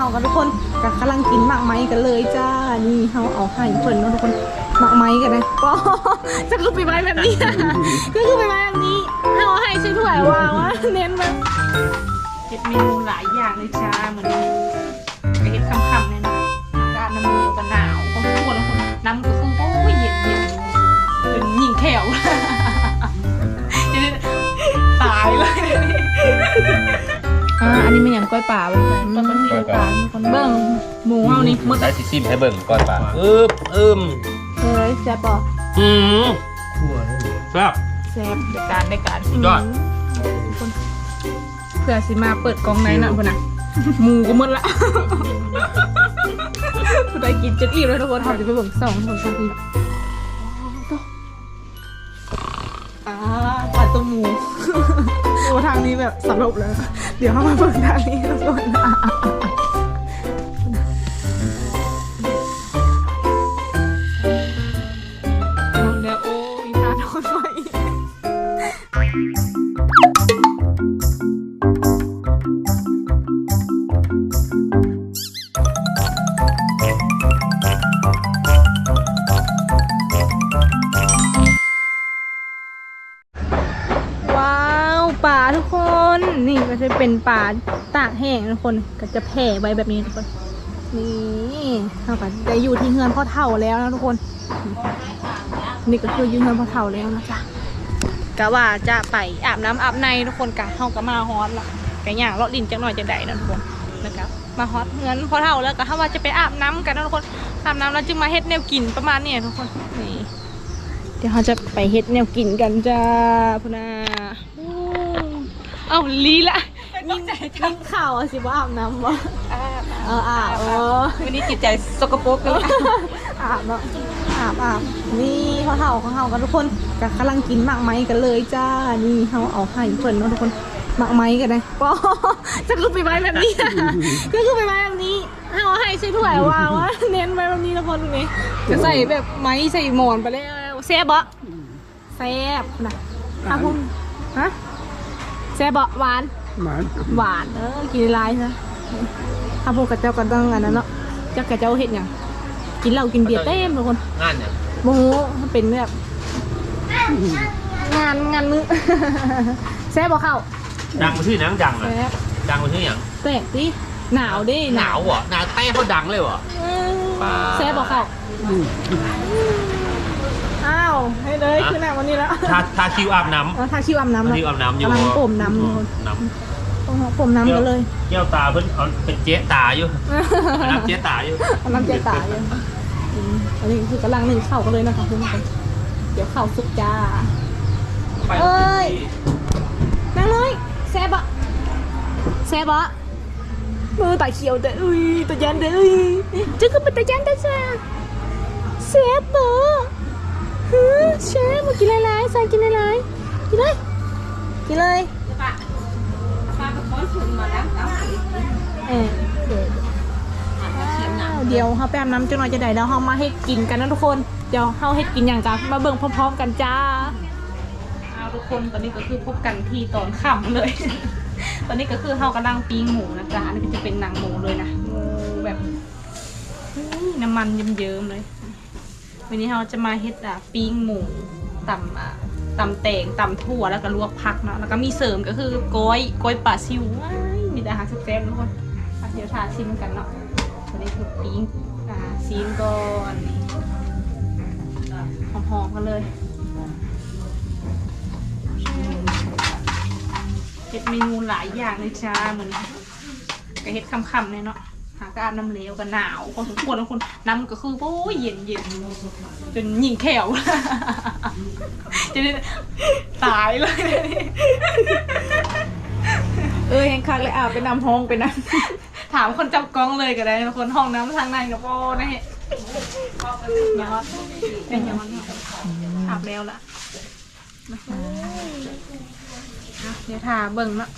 เฮากันทุกคนก็กำลังกินหมากไม้กันเลยจ้า นี่เฮาเอาให้เพิ่นเนาะทุกคนหมากไม้กันนะก็จะคือไปไม้แบบนี้ก็คือไปไม้แบบนี้เฮาให้ใช่ถ้วยวางว่าเน้นแบบเฮ็ดเมนูหลายอย่างเลยจ้าเหมือนนี้ก็เฮ็ดคำๆเนี่ยนะการน้ำมือก็หนาวของทุกคนทุกคนน้ำก็คือโอ้ยเย็นเย็นเป็นหญิงแขว อ่าอันนี้มันอย่างกล้วยป่าเว้ยปกติกล้วยป่ามีคนเบิ้งหมูเฮานี่หมดได้ซิซิมให้เบิ่งก่อนป่ะอึบอึมเลยแซ่บป่ะอืมครับแซ่บในการในการสุดยอดคนเผื่อสิมาเปิดกล่องในน่ะพุ่นน่ะหมูก็หมดละผู้ใดกินจนอิ่มแล้วทุกคนเขาจะไปเบิ่งสองคนสองทีอ่าปลาตัวหมู โอ้ทางนี้แบบสรุปแล้ว เดี๋ยวเข้ามาเบิ่งทางนี้ทุกคน นนี่ก็จะเป็นป่าตากแห้งทุกคนก็จะแผ่ไว้แบบนี้ทุกคน นี่เท่ากับได้อยู่ที่เฮือนพ่อเท่าแล้วนะทุกคน นี่ก็คืออยืนเฮือนพ่อเท่าแล้วนะจ๊ะกะว่าจะไปอาบน้ำอาบในทุกคนกะเฮาก็มาฮอตละกะอย่างเลาะดินจังหน่อยจังใดนะทุกคนนะครับมาฮอตเฮือนพ่อเท่าแล้วก็ถ้าว่าจะไปอาบน้ำกันนะทุกคนอาบน้ำแล้วจึงมาเฮ็ดแนวกินประมาณนี้ทุกคนนี่เดี๋ยวเราจะไปเฮ็ดแนวกินกันจ้าพุนา เอ้าลีละยิ่งยิ่งข่าวอะสิว่าอาบน้ำบ่เอออาบเออวันนี้จิตใจสกปรกเลยอาบเนาะอาบอาบนี่เขาเห่าเขาเห่ากันทุกคนก็กำลังกินหมากไม้กันเลยจ้านี่เขาเอาให้เพิ่นเนาะทุกคนหมากไม้กันนะก็จะคือไปไม้แบบนี้ก็คือไปไม้แบบนี้เขาเอาให้ใช่ถ้วยวางว่าเน้นไว้แบบนี้ทุกคนตรงนี้จะใส่แบบไม้ใส่หมอนไปแล้วแซ่บะแซ่บนะอาพุ่มฮะแซ่บะหวานหมันหวาน เออ กินหลายนะถ้าพวกกระเจ้าก็ต้องอันนั้นเนาะเจ้ากระเจ้าเห็ดหยังกินเหล้ากินเบียร์เต็มทุกคนงานเนี่ยโมโหมันเป็นแบบงานงานมือแซ่บบ่เข้าดังมาชื่อหนังดังอะแซ่บดังมาชื่ออย่างแตกดิหนาวดิหนาวเหรอหนาวใต้เขาดังเลยเหรออืมปลาแซ่บบ่เข้า อ้าวให้เลยคือหนักวันนี้แล้วทาทาคิวอาบน้ำเอาทาชิวอาบน้ำทาแล้วคิวอาบน้ำอยู่กำลังผมน้ำอืทุกมคนน้ต้องผมน้ำกันเลยำแก้วตาเพิ่นเอาเป็นเจ๊ตาอยู่เอาน้ำเจ๊ตาอยู่กำลังใจตายเลยอืมอันนี้คือกำลังหนึ่งเข่ากันเลยนะคะทุกคนเดี๋ยวเข่าสุกจ้าเอ้ยนั่งเลยแซ่บอะแซ่บอะมือตาเขียวแต่อุ้ยตายันแต่อุ้ยจะก็เป็นตายันแต่จ้าแซ่บอะ ฮึแซ่บมากินอะไรๆใส่กินอะไรๆกินเลยกินเลยป้าก็ค้อถึงมาแล้วเออเดี๋ยวเขาไปอาบน้ำจังหน่อยจะได้แล้วเขามาให้กินกันนะทุกคน เดี๋ยวเขาให้กินอย่างกันมาเบิ่งพร้อมๆกันจ้าเอาทุกคนตอนนี้ก็คือพบกันที่ตอนค่ำเลย ตอนนี้ก็คือเขากำลังปิ้งหมูนะจ๊ะนนี้ก็จะเป็นหนังหมูเลยนะหมูแบบน้ำมันเยิ้มๆเลย วันนี้เราจะมาเฮ็ดอะปิ้งหมูตำอะตำแตงตำถั่วแล้วก็ลวกผักเนาะแล้วก็มีเสริมก็คือก้อยก้อยปลาซิวว้ามีแต่อาหารแซ่บๆทุกคนอะเดี๋ยวทาชิมกันเนาะวันนี้คือปิ้งอ่าซีนก่อนนี่หอมๆกันเลยเฮ็ดเมนูหลายอย่างเลยจ้าเหมือนก็เฮ็ดคำๆเลยเนาะ หากอาบน้ำเหลวก็หนาวพอสมควรทุกคนน้ำก็คือโอ้ยเย็นเย็นๆจนหญิงแขวจะได้ตายเลยเออเห็นคักเลยอะเป็นน้ำห้องเป็นน้ำถามคนจับกล้องเลยก็ได้คนห้องน้ำทางในกับโอ้นะฮะยอดเป็นยอดเนาะอาบแล้วล่ะอะเดี๋ยวทาเบิ่งเนาะ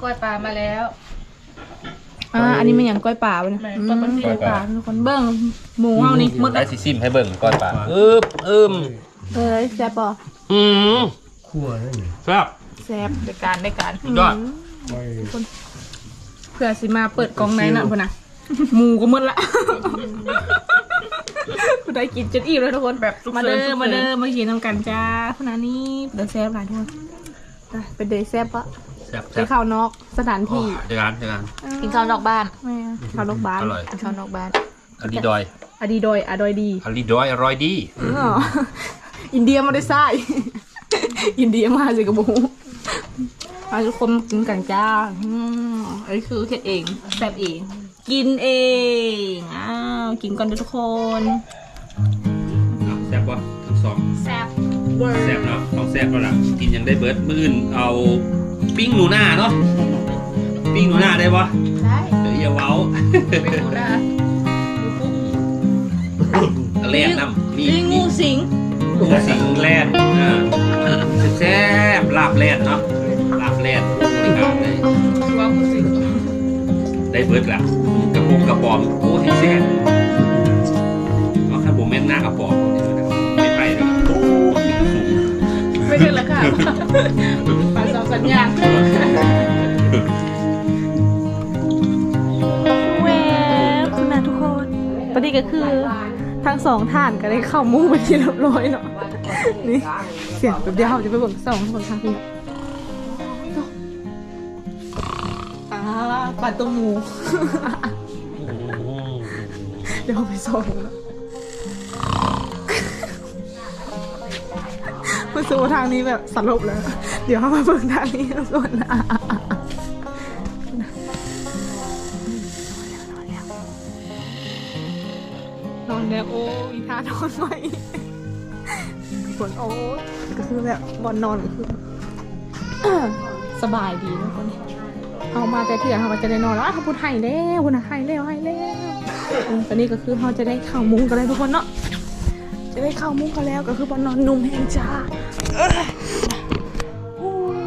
กล้วยปลามาแล้ว อ่าอันนี้มันอย่างกล้อยป่าวะเนี่ยแม่อืมกล้วยปลาซิ่กล้อยป่าทุกคนเบิ้งหมูเฮานี่หมดได้ซิซิมให้เบิ่งก้อนปลาอึบอึมเอ้ยแซ่บป่ะอืมขั้วนั่นนี่ครับแซ่บในการในการสุดยอดไว้เผื่อสิมาเปิดกล่องในน่ะพุ่นน่ะหมูก็หมดละคุณได้กินจนอิ่มแล้วทุกคนแบบสุกมาเสริเด้อสุกมาเสริเด้อมากินน้ำกันจ้าพุ่นน่ะนี่เดี๋ยวแซ่บหลายทุกคนไปเป็นเดย์แซ่บปะ แซ่บไปแซ่บข้าวนอกสถานที่เจอกันเจอกันกินข้าวนอกบ้านแม่ข้าวนอกบ้านอร่อยกินข้าวนอกบ้านอดีดอยอดีโดยอดอยดีอดีดอยอร่อยดีอ๋ออินเดียมาได้ไส้อินเดียมาสิกระบูมาทุกคนกินกันจ้าอืมอันนี้คือเฮ็ดเองแซ่บเอง กินเองอ้าวกินก่อนเด้อทุกคนแซ่บปะทั้งสอง แซ่บ แซ่บเนาะต้องแซ่บแล้วล่ะกินยังได้เบิร์ดมื้ออื่นเอา ปิ้งหนูหน้าเนาะปิ้งหนูหน้าได้ปะได้เดี๋ยวอย่าเว้าไปดูนะตะแลนน้ำนี่นี่งูสิงงูสิงแลนอ่าแซ่บลาบแลนเนาะลาบแลนบริการเลยว่าคุณสิได้เบิร์ดละกระโปรงกระป๋อมโอ้ยแซ่บเอาข้าวโบแม่นหน้ากระป๋อมนี่นะครับไม่ไปเลยโอ้ยสูงไม่ใช่ละค่ะปา สัญญาณแหวคุณนะทุกคนตอนนี้ก็คือทั้งสองท่านก็ได้เข้ามุ้งไปที่เรียบร้อยเนาะนี่เสียงแบบเดียวจะไปเบิ่งสองคนทางที่อ่าปัดตรงหมูเดี๋ยวไปส่งแล้ว มันสูทางนี้แบบสลบแล้วเดี๋ยวเอามาเบิ่งทางนี้ส่วนอะนอนแล้วโอ้ยท่านอนไหมฝนโอ้ยก็คือแบบบอนนอนก็คือสบายดีนะคนนี้เอามาแต่เถื่อนเขาก็จะได้นอนแล้วอะเขาพูดให้แล้วพูดนะให้แล้วให้แล้วอืมตอนนี้ก็คือเขาจะได้เข้ามุ้งกันเลยทุกคนเนาะ จะได้เข้ามุ้งกันแล้วก็คือบอนนอนนุ่มแห้งจ้าเอ้ยโอ้ย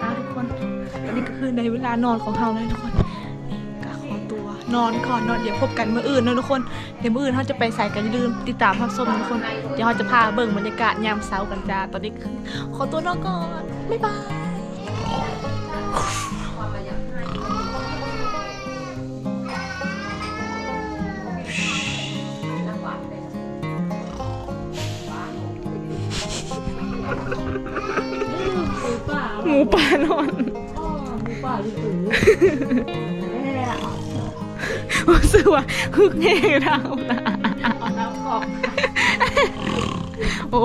อะทุกคนตอนนี้ก็คือในเวลานอนของเขาเลยทุกคนนี่ก็ขอตัวนอนก่อนนอนเดี๋ยวพบกันเมื่ออื่นนะทุกคนเดี๋ยวเมื่ออื่นเขาจะไปใส่กันลืมติดตามภาพส้มนะทุกคนเดี๋ยวเขาจะพาเบิ่งบรรยากาศยามเช้ากันจ้าตอนนี้ขอตัวนอนก่อนบ๊ายบาย หมูป่านอนหมูป่าอยู่ตื่นรู้สึกว่าคึกแห้งทางนะ โอ้